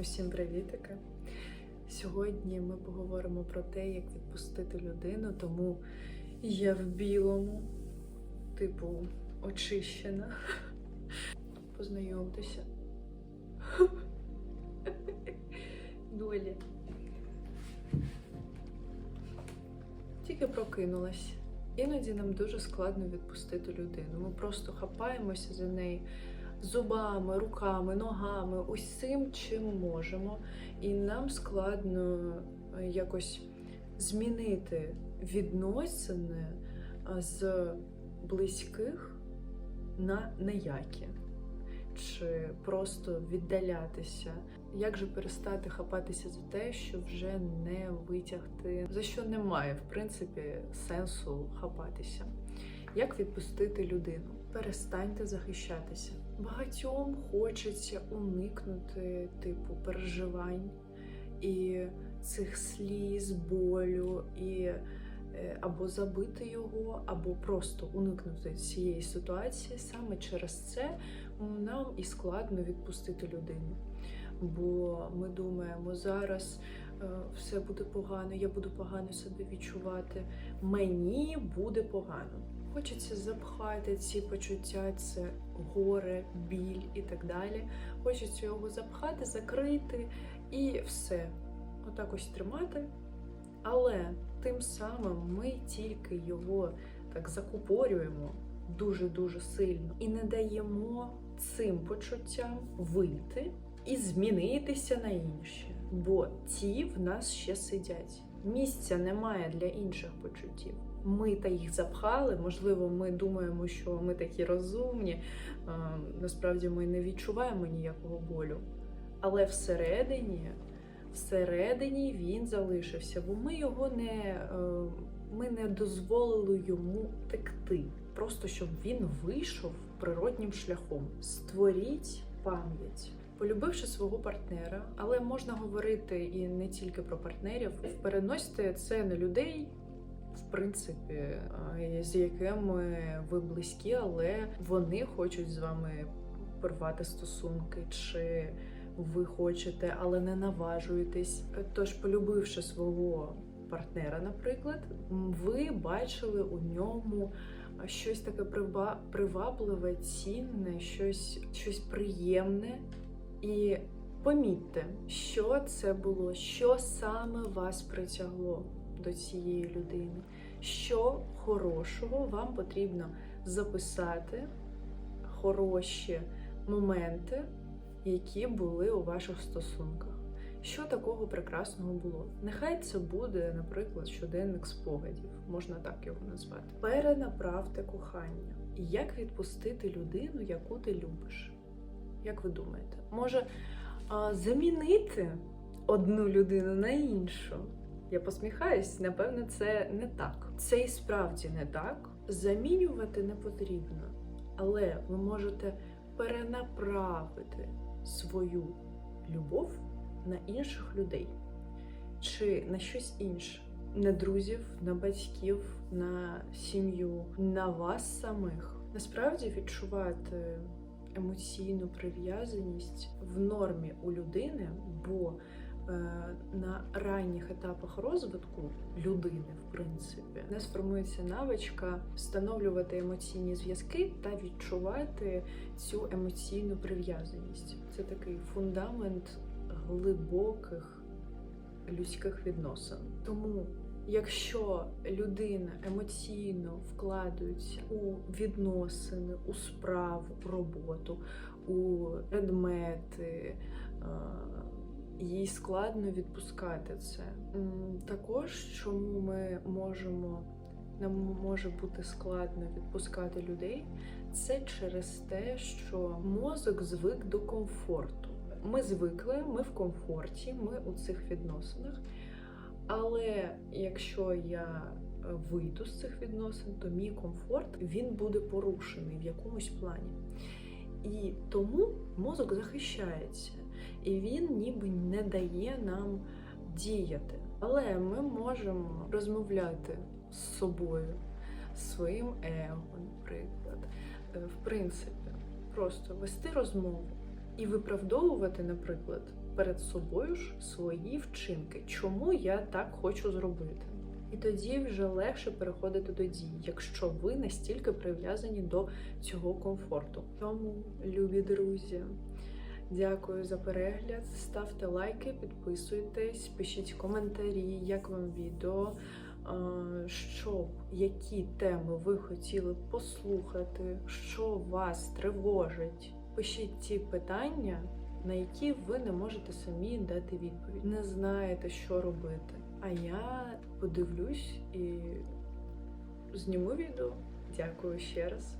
Усім привітики! Сьогодні ми поговоримо про те, як відпустити людину, тому я в білому, типу, очищена. Познайомтеся. Долі. Тільки прокинулась. Іноді нам дуже складно відпустити людину. Ми просто хапаємося за неї зубами, руками, ногами, усім, чим можемо. І нам складно е, якось змінити відносини з близьких на неякі. Чи просто віддалятися, як же перестати хапатися за те, що вже не витягти, за що немає, в принципі, сенсу хапатися. Як відпустити людину? Перестаньте захищатися. Багатьом хочеться уникнути типу переживань і цих сліз, болю, і е, або забити його, або просто уникнути цієї ситуації. Саме через це нам і складно відпустити людину. Бо ми думаємо, зараз е, все буде погано, я буду погано себе відчувати, мені буде погано. Хочеться запхати ці почуття, це горе, біль і так далі. Хочеться його запхати, закрити і все. Отак ось тримати. Але тим самим ми тільки його так закупорюємо дуже-дуже сильно і не даємо цим почуттям вийти і змінитися на інші. Бо ті в нас ще сидять. Місця немає для інших почуттів. Ми та їх запхали. Можливо, ми думаємо, що ми такі розумні. Насправді ми не відчуваємо ніякого болю. Але всередині, всередині він залишився, бо ми його не, е, ми не дозволили йому текти. Просто щоб він вийшов природнім шляхом. Створіть пам'ять. Полюбивши свого партнера, але можна говорити і не тільки про партнерів, переносьте це на людей, в принципі, з якими ви близькі, але вони хочуть з вами порвати стосунки, чи ви хочете, але не наважуєтесь. Тож, полюбивши свого партнера, наприклад, ви бачили у ньому щось таке привабливе, цінне, щось, щось приємне. І помітьте, що це було, що саме вас притягло до цієї людини, що хорошого вам потрібно записати, хороші моменти, які були у ваших стосунках. Що такого прекрасного було? Нехай це буде, наприклад, щоденник спогадів, можна так його назвати. Перенаправте кохання. Як відпустити людину, яку ти любиш? Як ви думаєте? Може а, замінити одну людину на іншу? Я посміхаюсь, напевно, це не так. Це і справді не так. Замінювати не потрібно, але ви можете перенаправити свою любов на інших людей чи на щось інше. На друзів, на батьків, на сім'ю, на вас самих. Насправді відчувати емоційну прив'язаність в нормі у людини, бо е, на ранніх етапах розвитку людини, в принципі, не сформується навичка встановлювати емоційні зв'язки та відчувати цю емоційну прив'язаність. Це такий фундамент глибоких людських відносин. Тому Якщо людина емоційно вкладається у відносини, у справу, роботу, у предмети, е, їй складно відпускати це. Також чому ми можемо, нам може бути складно відпускати людей, це через те, що мозок звик до комфорту. Ми звикли, ми в комфорті, ми у цих відносинах. Але якщо я е, вийду з цих відносин, то мій комфорт він буде порушений в якомусь плані. І тому мозок захищається, і він ніби не дає нам діяти. Але ми можемо розмовляти з собою, своїм его, наприклад. Е, В принципі, просто вести розмову і виправдовувати, наприклад, перед собою ж свої вчинки, чому я так хочу зробити. І тоді вже легше переходити до дій, якщо ви настільки прив'язані до цього комфорту. Тому, любі друзі, дякую за перегляд. Ставте лайки, підписуйтесь, пишіть коментарі, як вам відео, що, які теми ви хотіли послухати, що вас тривожить. Пишіть ті питання, на які ви не можете самі дати відповідь. Не знаєте, що робити. А я подивлюсь і зніму відео. Дякую ще раз.